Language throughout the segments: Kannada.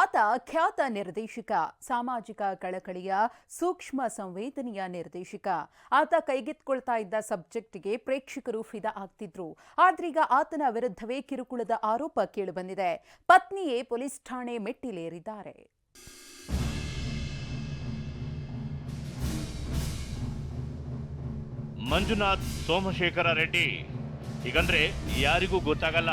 ಆತ ಖ್ಯಾತ ನಿರ್ದೇಶಕ, ಸಾಮಾಜಿಕ ಕಳಕಳಿಯ ಸೂಕ್ಷ್ಮ ಸಂವೇದನೆಯ ನಿರ್ದೇಶಕ. ಆತ ಕೈಗೆತ್ಕೊಳ್ತಾ ಇದ್ದ ಸಬ್ಜೆಕ್ಟ್ಗೆ ಪ್ರೇಕ್ಷಕರು ಫಿದಾ ಆಗ್ತಿದ್ರು. ಆದ್ರೀಗ ಆತನ ವಿರುದ್ಧವೇ ಕಿರುಕುಳದ ಆರೋಪ ಕೇಳಿಬಂದಿದೆ. ಪತ್ನಿಯೇ ಪೊಲೀಸ್ ಠಾಣೆ ಮೆಟ್ಟಿಲೇರಿದ್ದಾರೆ. ಮಂಜುನಾಥ್ ಸೋಮಶೇಖರ ರೆಡ್ಡಿ ಹೀಗಂದ್ರೆ ಯಾರಿಗೂ ಗೊತ್ತಾಗಲ್ಲ.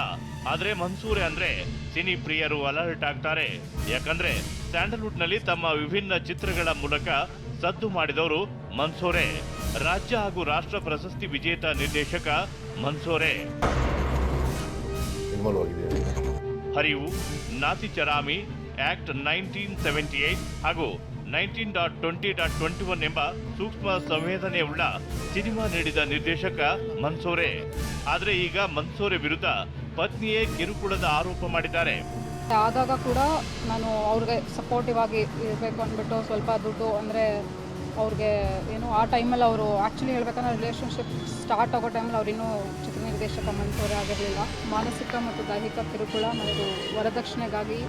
ಆದ್ರೆ ಮನ್ಸೂರೆ ಅಂದ್ರೆ ಸಿನಿ ಪ್ರಿಯರು ಅಲರ್ಟ್ ಆಗ್ತಾರೆ. ಯಾಕಂದ್ರೆ ಸ್ಯಾಂಡಲ್ವುಡ್ನಲ್ಲಿ ತಮ್ಮ ವಿಭಿನ್ನ ಚಿತ್ರಗಳ ಮೂಲಕ ಸದ್ದು ಮಾಡಿದವರು ಮನ್ಸೂರೆ. ರಾಜ್ಯ ಹಾಗೂ ರಾಷ್ಟ್ರ ಪ್ರಶಸ್ತಿ ವಿಜೇತ ನಿರ್ದೇಶಕ Mansore. Harivu Nathi Charami act nineteen seventy eight ಹಾಗೂ nineteen dot twenty dot twenty one ಎಂಬ ಸೂಕ್ಷ್ಮ ಸಂವೇದನೆಯುಳ್ಳ ಸಿನಿಮಾ ನೀಡಿದ ನಿರ್ದೇಶಕ ಮನ್ಸೂರೆ. ಆದರೆ ಈಗ ಮನ್ಸೂರೆ ವಿರುದ್ಧ ಪತ್ನಿಯೇ ಕಿರುಕುಳದ ಆರೋಪ ಮಾಡಿದ್ದಾರೆ. ಆದಾಗ ಕೂಡ ನಾನು ಅವ್ರಿಗೆ ಸಪೋರ್ಟಿವ್ ಆಗಿ ಇರಬೇಕು ಅಂದ್ಬಿಟ್ಟು ಸ್ವಲ್ಪ ದುಡ್ಡು ಅಂದರೆ ಅವ್ರಿಗೆ ಏನು ಆ ಟೈಮಲ್ಲಿ ಅವರು ಆ್ಯಕ್ಚುಲಿ ಹೇಳ್ಬೇಕಂದ್ರೆ ರಿಲೇಷನ್ಶಿಪ್ ಸ್ಟಾರ್ಟ್ ಆಗೋ ಟೈಮಲ್ಲಿ ಅವ್ರು ಚಿತ್ರ ನಿರ್ದೇಶಕ ಮನ್ಸೂರೆ ಆಗಿರಲಿಲ್ಲ. ಮಾನಸಿಕ ಮತ್ತು ದೈಹಿಕ ಕಿರುಕುಳ ಮತ್ತು ವರದಕ್ಷಿಣೆಗಾಗಿ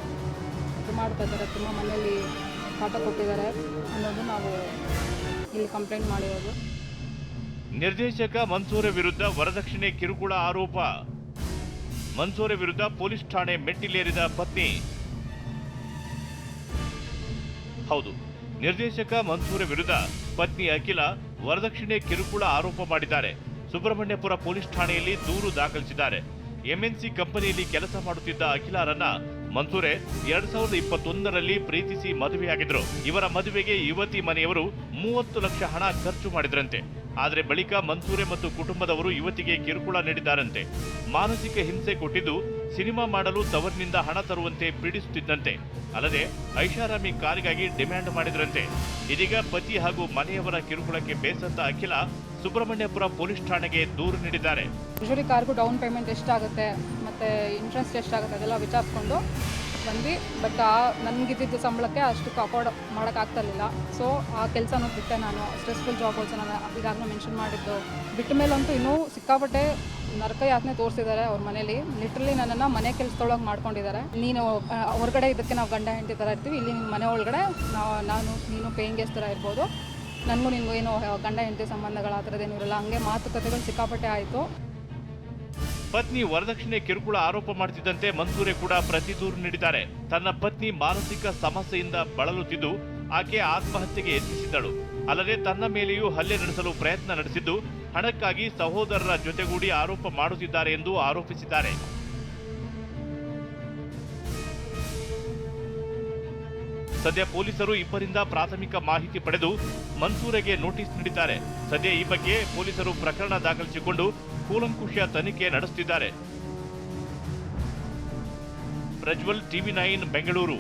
ಇದು ಮಾಡ್ತಾ ಇದ್ದಾರೆ. ತುಂಬ ಮನೆಯಲ್ಲಿ ಕಾಟ ಕೊಟ್ಟಿದ್ದಾರೆ ಅನ್ನೋದು ನಾವು ಇಲ್ಲಿ ಕಂಪ್ಲೇಂಟ್ ಮಾಡಿರೋದು. ನಿರ್ದೇಶಕ ಮನ್ಸೂರ ವಿರುದ್ಧ ವರದಕ್ಷಿಣೆ ಕಿರುಕುಳ ಆರೋಪ. ಮನ್ಸೂರ ವಿರುದ್ಧ ಪೊಲೀಸ್ ಠಾಣೆ ಮೆಟ್ಟಿಲೇರಿದ ಪತ್ನಿ. ಹೌದು, ನಿರ್ದೇಶಕ ಮನ್ಸೂರ ವಿರುದ್ಧ ಪತ್ನಿ ಅಖಿಲ ವರದಕ್ಷಿಣೆ ಕಿರುಕುಳ ಆರೋಪ ಮಾಡಿದ್ದಾರೆ. ಸುಬ್ರಹ್ಮಣ್ಯಪುರ ಪೊಲೀಸ್ ಠಾಣೆಯಲ್ಲಿ ದೂರು ದಾಖಲಿಸಿದ್ದಾರೆ. ಎಂಎನ್ಸಿ ಕಂಪನಿಯಲ್ಲಿ ಕೆಲಸ ಮಾಡುತ್ತಿದ್ದ ಅಖಿಲಾರನ್ನ ಮನ್ಸೂರೆ ಎರಡ್ ಸಾವಿರದ ಇಪ್ಪತ್ತೊಂದರಲ್ಲಿ ಪ್ರೀತಿಸಿ ಮದುವೆಯಾಗಿದ್ರು ಇವರ ಮದುವೆಗೆ ಯುವತಿ ಮನೆಯವರು ಮೂವತ್ತು ಲಕ್ಷ ಹಣ ಖರ್ಚು ಮಾಡಿದ್ರಂತೆ. ಆದರೆ ಬಳಿಕ ಮನ್ಸೂರೆ ಮತ್ತು ಕುಟುಂಬದವರು ಯುವತಿಗೆ ಕಿರುಕುಳ ನೀಡಿದ್ದಾರಂತೆ. ಮಾನಸಿಕ ಹಿಂಸೆ ಕೊಟ್ಟಿದ್ದು ಸಿನಿಮಾ ಮಾಡಲು ತವರಿನಿಂದ ಹಣ ತರುವಂತೆ ಪೀಡಿಸುತ್ತಿದ್ದಂತೆ. ಅಲ್ಲದೆ ಐಷಾರಾಮಿ ಕಾರಿಗಾಗಿ ಡಿಮ್ಯಾಂಡ್ ಮಾಡಿದ್ರಂತೆ. ಇದೀಗ ಪತಿ ಹಾಗೂ ಮನೆಯವರ ಕಿರುಕುಳಕ್ಕೆ ಬೇಸತ್ತ ಅಖಿಲ ಸುಬ್ರಹ್ಮಣ್ಯಪುರ ಪೊಲೀಸ್ ಠಾಣೆಗೆ ದೂರು ನೀಡಿದ್ದಾರೆ. ಕಾರ್ಗೂ ಡೌನ್ ಪೇಮೆಂಟ್ ಎಷ್ಟಾಗುತ್ತೆ? ಮತ್ತು ಇಂಟ್ರೆಸ್ಟ್ ಎಷ್ಟಾಗುತ್ತೆ ಅದೆಲ್ಲ ವಿಚಾರಿಸ್ಕೊಂಡು ಬಂದು ಬಟ್ ಆ ನನಗಿದ್ದಿದ್ದು ಸಂಬಳಕ್ಕೆ ಅಷ್ಟಕ್ಕೆ ಅಫೋರ್ಡ್ ಮಾಡೋಕ್ಕಾಗ್ತಾ ಇರಲಿಲ್ಲ. ಸೊ ಆ ಕೆಲಸನೂ ಬಿಟ್ಟೆ ನಾನು. ಸ್ಟ್ರೆಸ್ಫುಲ್ ಜಾಬ್ ಆಲ್ಸೋ ನಾನು ಈಗಾಗಲೇ ಮೆನ್ಷನ್ ಮಾಡಿದ್ದು. ಬಿಟ್ಟ ಮೇಲಂತೂ ಇನ್ನೂ ಸಿಕ್ಕಾಪಟ್ಟೆ ನರಕ ಯಾತನೆ ತೋರಿಸಿದ್ದಾರೆ ಅವ್ರ ಮನೇಲಿ. ಲಿಟ್ರಲಿ ನನ್ನನ್ನು ಮನೆ ಕೆಲಸದೊಳಗೆ ಮಾಡ್ಕೊಂಡಿದ್ದಾರೆ. ನೀನು ಹೊರಗಡೆ ಇದಕ್ಕೆ ನಾವು ಗಂಡ ಹೆಂಡತಿ ಥರ ಇರ್ತೀವಿ. ಇಲ್ಲಿ ನಿಮ್ಮ ಮನೆ ಒಳಗಡೆ ನಾವು ನಾನು, ನೀನು ಪೇಯಿಂಗ್ ಥರ ಇರ್ಬೋದು. ನನಗೂ ನಿನಗೂ ಏನೋ ಗಂಡ ಹೆಂಡತಿ ಸಂಬಂಧಗಳು ಆ ಥರದ್ದೇನು ಇರಲ್ಲ ಹಂಗೆ ಮಾತುಕತೆಗಳು ಸಿಕ್ಕಾಪಟ್ಟೆ ಆಯಿತು. ಪತ್ನಿ ವರದಕ್ಷಿಣೆ ಕಿರುಕುಳ ಆರೋಪ ಮಾಡುತ್ತಿದ್ದಂತೆ ಮನ್ಸೂರೆ ಕೂಡ ಪ್ರತಿ ದೂರು ನೀಡಿದ್ದಾರೆ. ತನ್ನ ಪತ್ನಿ ಮಾನಸಿಕ ಸಮಸ್ಯೆಯಿಂದ ಬಳಲುತ್ತಿದ್ದು, ಆಕೆ ಆತ್ಮಹತ್ಯೆಗೆ ಯತ್ನಿಸಿದ್ದಳು. ಅಲ್ಲದೆ ತನ್ನ ಮೇಲೆಯೂ ಹಲ್ಲೆ ನಡೆಸಲು ಪ್ರಯತ್ನ ನಡೆಸಿದ್ದು, ಹಣಕ್ಕಾಗಿ ಸಹೋದರರ ಜೊತೆಗೂಡಿ ಆರೋಪ ಮಾಡುತ್ತಿದ್ದಾರೆ ಎಂದು ಆರೋಪಿಸಿದ್ದಾರೆ. ಸದ್ಯ ಪೊಲೀಸರು ಇಬ್ಬರಿಂದ ಪ್ರಾಥಮಿಕ ಮಾಹಿತಿ ಪಡೆದು ಮನ್ಸೂರೆಗೆ ನೋಟಿಸ್ ನೀಡಿದ್ದಾರೆ. ಸದ್ಯ ಈ ಬಗ್ಗೆ ಪೊಲೀಸರು ಪ್ರಕರಣ ದಾಖಲಿಸಿಕೊಂಡು ಕೂಲಂಕುಷ ತನಿಖೆ ನಡೆಸುತ್ತಿದ್ದಾರೆ ಪ್ರಜ್ವಲ್ ಟಿವಿ ನೈನ್, ಬೆಂಗಳೂರು.